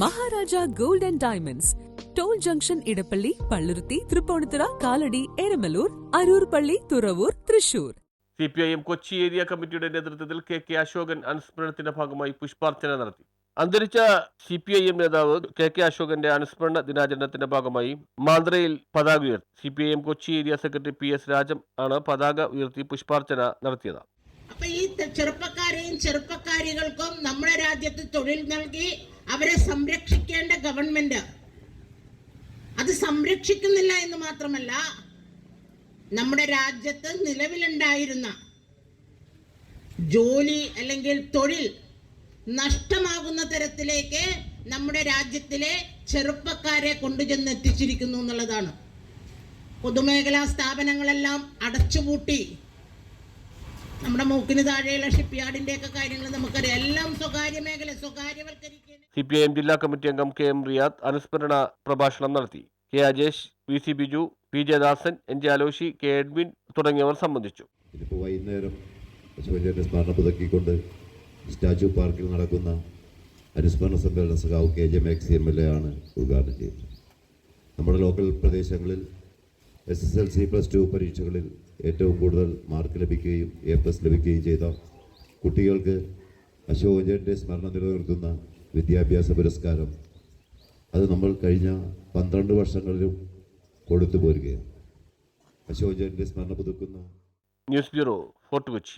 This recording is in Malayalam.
Maharaja gold and diamonds. Toll junction Edappally Palluruthy Tripunithura Kalady Eramalloor Aroor പള്ളി Thuravoor Thrissur. C P I M Kochi area കമ്മിറ്റിയുടെ നേതൃത്വത്തിൽ കെ കെ അശോകൻ അനുസ്മരണത്തിന്റെ ഭാഗമായി പുഷ്പാർച്ചന നടത്തി. അന്തരിച്ച സി പി ഐ എം നേതാവ് കെ കെ അശോകന്റെ അനുസ്മരണ ദിനാചരണത്തിന്റെ ഭാഗമായി മാന്ദ്രയിൽ പതാക ഉയർത്തി. C P I M Kochi area secretary P S Rajam ആണ് പതാക ഉയർത്തി പുഷ്പാർച്ചന നടത്തിയത്. അപ്പൊ ഈ ചെറുപ്പക്കാരെയും ചെറുപ്പക്കാരികൾക്കും നമ്മുടെ രാജ്യത്ത് തൊഴിൽ നൽകി അവരെ സംരക്ഷിക്കേണ്ട ഗവൺമെന്റ്. അത് സംരക്ഷിക്കുന്നില്ല എന്ന് മാത്രമല്ല നമ്മുടെ രാജ്യത്ത് നിലവിലുണ്ടായിരുന്ന ജോലി അല്ലെങ്കിൽ തൊഴിൽ നഷ്ടമാകുന്ന തരത്തിലേക്ക് നമ്മുടെ രാജ്യത്തിലെ ചെറുപ്പക്കാരെ കൊണ്ടുചെന്ന് എത്തിച്ചിരിക്കുന്നു എന്നുള്ളതാണ്. പൊതുമേഖലാ സ്ഥാപനങ്ങളെല്ലാം അടച്ചുപൂട്ടി നമ്മുടെ മൂക്കിന് താഴെയുള്ള ഷിപ്പ് യാർഡിന്റെ ഒക്കെ കാര്യങ്ങൾ നമുക്കറിയാം. എല്ലാം സ്വകാര്യ മേഖല സ്വകാര്യവൽക്കരിക്കുക സി പി ഐ എം ജില്ലാ കമ്മിറ്റി അംഗം കെ എം റിയാദ് അനുസ്മരണ പ്രഭാഷണം നടത്തി. K Ajesh V C Biju P J Dasan N J Aloshi K Edwin തുടങ്ങിയവർ സംബന്ധിച്ചു. ഇന്നിപ്പോൾ വൈകുന്നേരം അശോകന്റെ സ്മരണ പുതുക്കിക്കൊണ്ട് സ്റ്റാച്യു പാർക്കിൽ നടക്കുന്ന അനുസ്മരണ സമ്മേളന സഖാവ് K J Maxi M L A ആണ് ഉദ്ഘാടനം ചെയ്തത്. നമ്മുടെ ലോക്കൽ പ്രദേശങ്ങളിൽ S S L C plus two പരീക്ഷകളിൽ ഏറ്റവും കൂടുതൽ മാർക്ക് ലഭിക്കുകയും എ പ്ലസ് ലഭിക്കുകയും ചെയ്ത കുട്ടികൾക്ക് അശോകന്റെ സ്മരണ നിലനിർത്തുന്ന വിദ്യാഭ്യാസ പുരസ്കാരം അത് നമ്മൾ കഴിഞ്ഞ പന്ത്രണ്ട് വർഷങ്ങളിലും കൊടുത്തു പോരുകയാണ്. അശോകന്റെ സ്മരണ പുതുക്കുന്ന ന്യൂസ് ബ്യൂറോ ഫോർട്ട് കൊച്ചി.